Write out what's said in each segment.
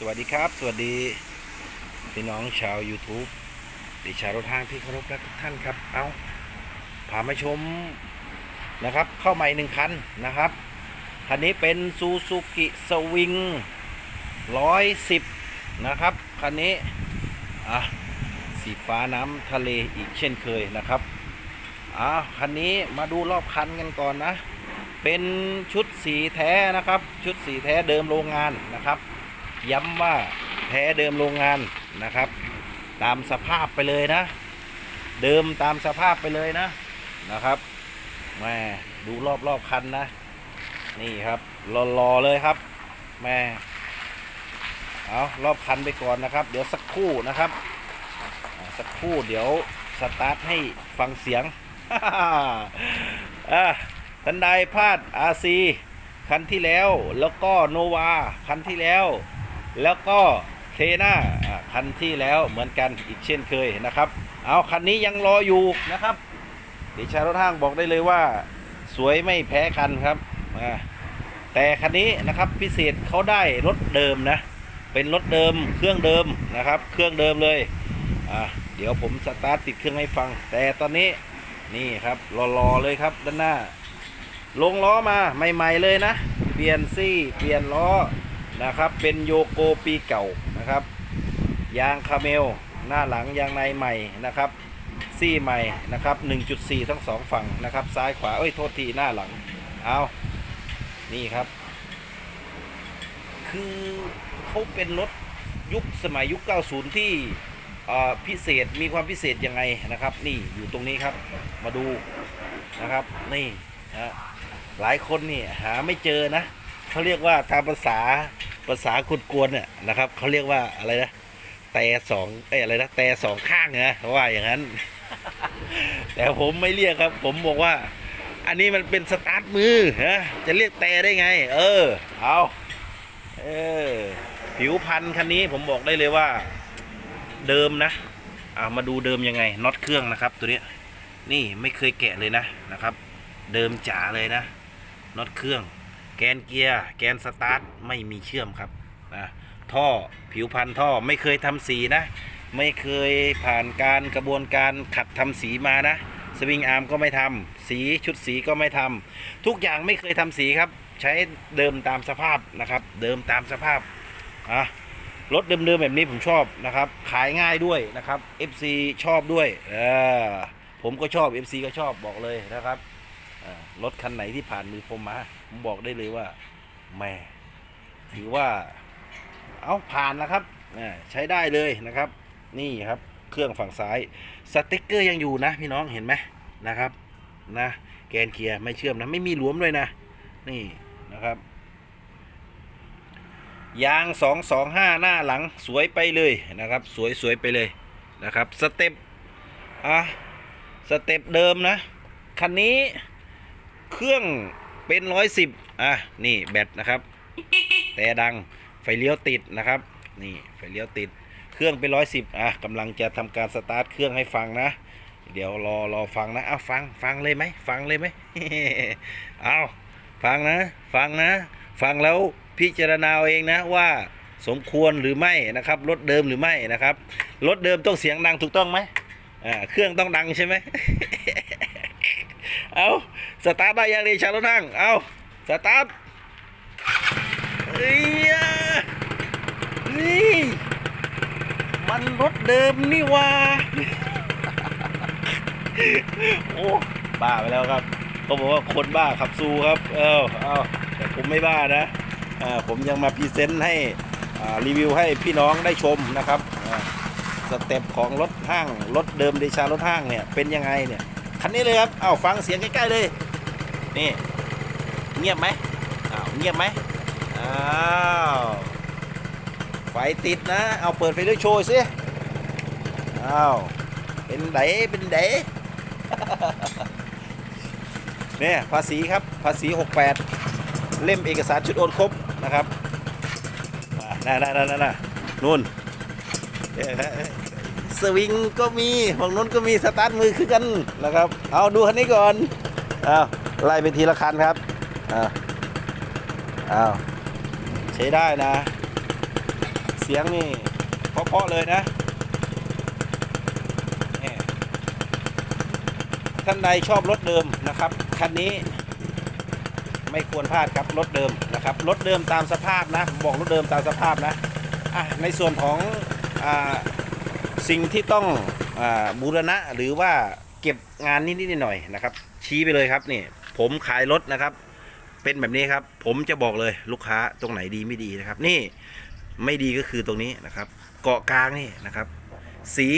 สวัสดีครับ สวัสดีพี่น้องชาว YouTube ดิชารถห้างที่เคารพรักทุกท่านครับ เอาพามาชมนะครับ เข้าใหม่หนึ่งคันนะครับ คันนี้เป็นซูซูกิสวิงร้อยสิบนะครับ คันนี้ อะ สีฟ้าน้ำทะเลอีกเช่นเคยนะครับอะคันนี้มาดูรอบคันกันก่อนนะ เป็นชุดสีแท้นะครับ ชุดสีแท้เดิมโรงงานนะครับ ย้ำว่าแท้เดิมโรงงานนะครับ ตามสภาพไปเลยนะ เดิมตามสภาพไปเลยนะนะครับแม่ดูรอบรอบคันนะ นี่ครับรอๆเลยครับแม่เอารอบคันไปก่อนนะครับ เดี๋ยวสักครู่นะครับสักครู่เดี๋ยวสตาร์ทให้ฟังเสียงอะทันใดพลาด RC คันที่แล้วแล้วก็โนวาคันที่แล้ว แล้วก็เทน่าคันที่แล้วเหมือนกันอีกเช่นเคยนะครับ เอาคันนี้ยังรออยู่นะครับดิชารถห้างบอกได้เลยว่า สวยไม่แพ้กันครับแต่คันนี้นะครับพิเศษเขาได้รถเดิมนะ เป็นรถเดิมเครื่องเดิมนะครับ เครื่องเดิมเลยเดี๋ยวผมสตาร์ทติดเครื่องให้ฟัง แต่ตอนนี้นี่ครับรอๆเลยครับด้านหน้า ลงล้อมาใหม่ ๆเลยนะ เปลี่ยนซี่เปลี่ยนล้อ นะครับ เป็นโยโกปีเก่านะครับ ยางคาเมล หน้าหลังยางในใหม่นะครับซี่ใหม่นะครับ 1.4 ทั้งสองฝั่งนะครับ ซ้ายขวา เอ้ย โทษที หน้าหลัง เอานี่ครับ คือเขาเป็นรถยุคสมัยยุค 90 ที่เอ่พิเศษ มีความพิเศษยังไงนะครับ นี่อยู่ตรงนี้ครับ มาดูนะครับ นี่นะหลายคนนี่หาไม่เจอนะ เขาเรียกว่าตามภาษา ภาษาคุณกวนเนี่ยนะครับเขาเรียกว่าอะไรนะแต่สองเอ้อะไรนะแต่สองข้างนะเขาว่าอย่างนั้น แต่ผมไม่เรียกครับ ผมบอกว่า อันนี้มันเป็นสตาร์ทมือนะจะเรียกแต่ได้ไง เออเอาเออผิวพันธุ์คันนี้ผมบอกได้เลยว่าเดิมนะอ่ามาดูเดิมยังไงน็อตเครื่องนะครับ ตัวเนี้ยนี่ไม่เคยแกะเลยนะนะครับ เดิมจ๋าเลยนะน็อตเครื่อง แกนเกียร์แกนสตาร์ทไม่มีเชื่อมครับนะท่อผิวพันท่อไม่เคยทำสีนะ ไม่เคยผ่านการกระบวนการขัดทำสีมานะสวิงอาร์มก็ไม่ทำสีชุดสีก็ไม่ทำทุกอย่างไม่เคยทำสีครับใช้เดิมตามสภาพนะครับ เดิมตามสภาพอะรถเดิมๆแบบนี้ผมชอบนะครับ ขายง่ายด้วยนะครับ FC ชอบด้วยเออผมก็ชอบ FC ก็ชอบบอกเลยนะครับ รถคันไหนที่ผ่านมือผมมา ผมบอกได้เลยว่าแหม่ถือว่า เอาผ่านแล้วครับใช้ได้เลยนะครับ นี่ครับเครื่องฝั่งซ้ายสติ๊กเกอร์ยังอยู่นะพี่น้องเห็นไหมนะครับนะแกนเกียร์ไม่เชื่อมนะไม่มีหลวมเลยนะ นี่นะครับ ยาง 225 หน้าหลังสวยไปเลยนะครับ สวยสวยไปเลยนะครับสเต็ปอะสเต็ปเดิมนะ คันนี้ เครื่องเป็นร้อยสิบอะนี่แบตนะครับแต่ดังไฟเลี้ยวติดนะครับนี่ไฟเลี้ยวติดเครื่องเป็นร้อยสิบอะกำลังจะทำการสตาร์ทเครื่องให้ฟังนะ เดี๋ยวรอรอฟังนะเอาฟังฟังเลยไหมฟังเลยไหมเอาฟังนะ ฟังนะ ฟังแล้วพิจารณาเอาเองนะว่าสมควรหรือไม่นะครับรถเดิมหรือไม่นะครับรถเดิมต้องเสียงดังถูกต้องไหมอ่าเครื่องต้องดังใช่ไหมเอา สตาร์ทได้ยังดีชาร์ลนั่ง เอาสตาร์ทเฮ้ยเฮ้ยมันรถเดิมนี่ว่าโอ้บ้าไปแล้วครับเขาบอกว่าคนบ้าขับซูครับ เออเอาแต่ผมไม่บ้านะอ่าผมยังมาพรีเซนต์ให้อ่ารีวิวให้พี่น้องได้ชมนะครับอ่าสเต็ปของรถห้าง รถเดิมเดชารถห้างเนี่ย เป็นยังไงเนี่ย คันนี้เลยครับ เอาฟังเสียงใกล้ ๆ เลย นี่เงียบไหมอ้าวเงียบไหมอ้าวไฟติดนะเอาเปิดไฟด้ยวโชว์สิอ้าวเป็นไดเป็นไดเนี่ยภาษีครับภาษี 68 เล่มเอกสารชุดโอนครบนะครับอ่าน่าน่าน่าน่าน่านู่นสวิงก็มีฝั่งนู้นก็มีสตาร์ทมือคือกันนะครับ เอาดูคันนี้ก่อน เอา ไล่ไปทีละคันครับเอาเอาใช้ได้นะ เสียงนี่เพาะๆเลยนะแหม่ท่านใดชอบรถเดิมนะครับคันนี้ไม่ควรพลาดครับรถเดิมนะครับรถเดิมตามสภาพนะบอกรถเดิมตามสภาพนะะในส่วนของอสิ่งที่ต้องอบูรณะหรือว่าเก็บงานนิดๆหน่อยๆนะครับ ชี้ไปเลยครับนี่ ผมขายรถนะครับ เป็นแบบนี้ครับ ผมจะบอกเลยลูกค้าตรงไหนดีไม่ดีนะครับ นี่ไม่ดีก็คือตรงนี้นะครับ เกาะกลางนี่นะครับ สี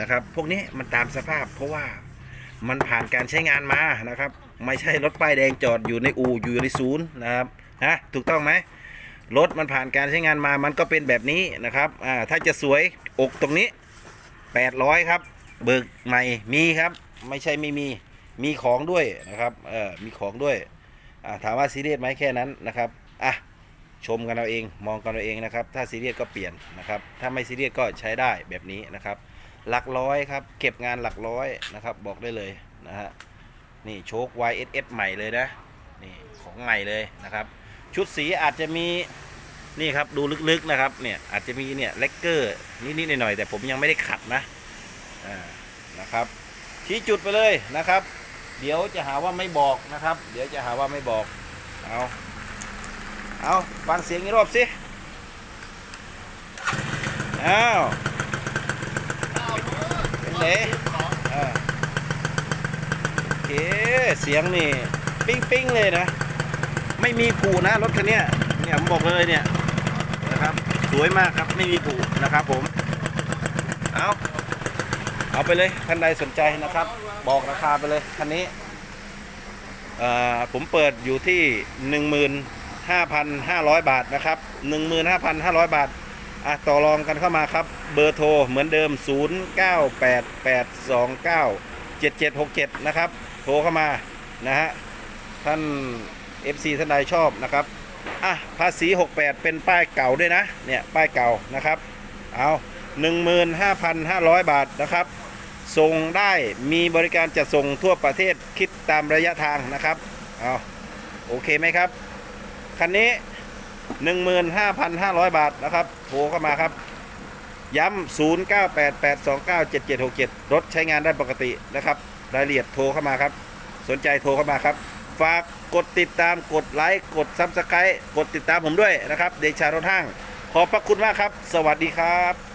นะครับ พวกนี้มันตามสภาพ เพราะว่ามันผ่านการใช้งานมานะครับ ไม่ใช่รถป้ายแดงจอดอยู่ในอู่อยู่ในศูนย์นะครับฮะถูกต้องไหมรถมันผ่านการใช้งานมา มันก็เป็นแบบนี้นะครับอ่าถ้าจะสวยอกตรงนี้ 800 ครับ เบิกใหม่มีครับ ไม่ใช่ไม่มี มีของด้วยนะครับเออมีของด้วยถามว่าซีเรียสไหมแค่นั้นนะครับอะชมกันเอาเองมองกันเอาเองนะครับ ถ้าซีเรียสก็เปลี่ยนนะครับ ถ้าไม่ซีเรียสก็ใช้ได้แบบนี้นะครับ หลักร้อยครับ เก็บงานหลักร้อยนะครับ บอกได้เลยนะฮะนี่โชค YSS ใหม่เลยนะนี่ของใหม่เลยนะครับ ชุดสีอาจจะมีนี่ครับดูลึกๆนะครับเนี่ยอาจจะมีเนี่ยเลกเกอร์นิดๆหน่อยๆแต่ผมยังไม่ได้ขัดนะอ่านะครับชี้จุดไปเลยนะครับ เดี๋ยวจะหาว่าไม่บอกนะครับ เดี๋ยวจะหาว่าไม่บอก เอา เอาฟังเสียงอีกรอบสิเอาเป็นไงอ่าโอเค เสียงนี่ ปิ้งปิ้งๆเลยนะ ไม่มีผูนะรถคันเนี้ยเนี่ยผมบอกเลยเนี่ยนะครับ สวยมากครับ ไม่มีผูนะครับผม เอาไปเลยท่านใดสนใจนะครับ บอกราคาไปเลยคันนี้ผมเปิดอยู่ที่ 15,500 บาทนะครับ 15,500 บาทอะต่อรองกันเข้ามาครับ เบอร์โทรเหมือนเดิม 0988297767 นะครับ โทรเข้ามานะฮะท่าน FC ท่านใดชอบนะครับอะภาษี 68 เป็นป้ายเก่าด้วยนะ เนี่ย ป้ายเก่านะครับ เอา 15,500 บาทนะครับ ส่งได้มีบริการจัดส่งทั่วประเทศคิดตามระยะทางนะครับเอาโอเคไหมครับ คันนี้ 15,500 บาทนะครับโทรเข้ามาครับ ย้ำ 0988297767 รถใช้งานได้ปกตินะครับ รายละเอียดโทรเข้ามาครับ สนใจโทรเข้ามาครับ ฝากกดติดตามกดไลค์กดซับสไครต์กดติดตามผมด้วยนะครับ เดชารถห้าง ขอบพระคุณมากครับ สวัสดีครับ